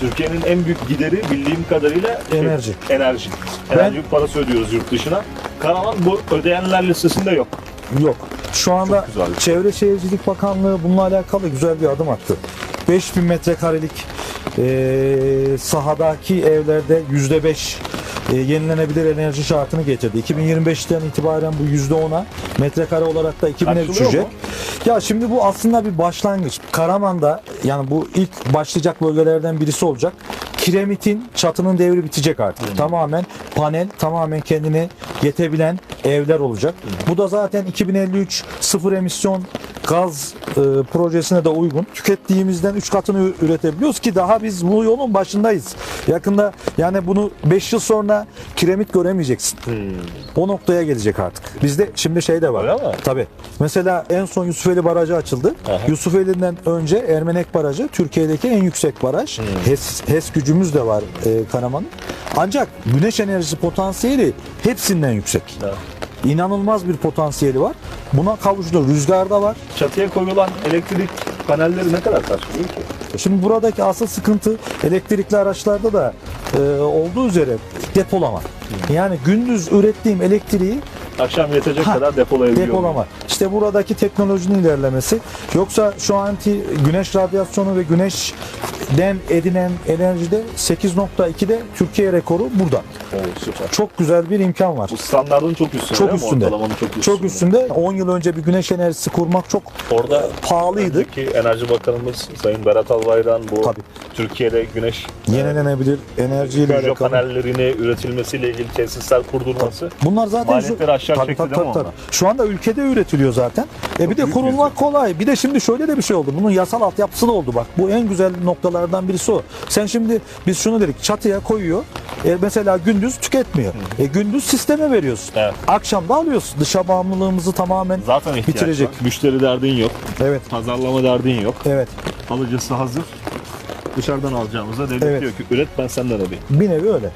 Türkiye'nin en büyük gideri bildiğim kadarıyla şey, Enerji. Enerji. Ben- Enerji parası ödüyoruz yurt dışına. Karavan bu ödeyenler listesinde yok. Yok. Şu anda. Çevre Şehircilik Bakanlığı bununla alakalı güzel bir adım attı. 5000 metrekarelik eee sahadaki evlerde %5 e, yenilenebilir enerji şartını getirdi. 2025'ten itibaren bu %10'a metrekare olarak da 2000'e Karşılıyor düşecek. mu? Ya şimdi bu aslında bir başlangıç. Karaman'da yani bu ilk başlayacak bölgelerden birisi olacak. Kiremitin çatının devri bitecek artık. Tamamen panel, tamamen kendine yetebilen evler olacak. Bu da zaten 2053 sıfır emisyon gaz e, projesine de uygun. Tükettiğimizden 3 katını üretebiliyoruz ki daha biz bu yolun başındayız. Yakında yani bunu 5 yıl sonra kiremit göremeyeceksin. O noktaya gelecek artık. Bizde şimdi şey de var. Öyle mi? Tabii. Mesela en son Yusufeli Barajı açıldı. Aha. Yusufeli'nden önce Ermenek Barajı Türkiye'deki en yüksek baraj. HES, HES gücümüz de var e, Karaman'ın. Ancak güneş enerjisi potansiyeli hepsinden yüksek. Evet. İnanılmaz bir potansiyeli var. Buna kavuştu. Rüzgar da var. Çatıya koyulan elektrik panelleri ne kadar karşılıyor ki? Şimdi buradaki asıl sıkıntı elektrikli araçlarda da e, olduğu üzere depolama. Yani gündüz ürettiğim elektriği Akşam yetecek Ha, kadar depolayabiliyor. depolama. İşte buradaki teknolojinin ilerlemesi. Yoksa şu anki güneş radyasyonu ve güneşten edinen enerjide 8.2'de Türkiye rekoru burada. Süper. Çok güzel bir imkan var. Bu standartın çok üstünde Çok üstünde. Ortalamanın çok üstünde. Çok üstünde. 10 yıl önce bir güneş enerjisi kurmak çok Orada pahalıydı. önceki Enerji Bakanımız Sayın Berat Albayrak'ın bu Tabii. Türkiye'de güneş Yenilenebilir enerjiyle alakalı. panellerini üretilmesiyle ilgili tesisler kurdurması. Bunlar zaten Maliyetleri aşağı Tabii, çekti tabii, tabii, tabii. Şu anda ülkede üretiliyor zaten. E bir de kurulmak kolay. Bir de şimdi şöyle de bir şey oldu. Bunun yasal altyapısı da oldu bak. Bu en güzel noktalardan birisi o. Sen şimdi biz şunu dedik çatıya koyuyor. E mesela gündüz tüketmiyor. E gündüz sisteme veriyorsun. Evet. Akşam da alıyorsun. Dışa bağımlılığımız tamamen Zaten bitirecek. var. Müşteri derdin yok. Evet. Pazarlama derdin yok. Evet. Alıcısı hazır. Dışarıdan alacağımıza devlet Evet. diyor ki üret ben senden alayım. Bir nevi öyle.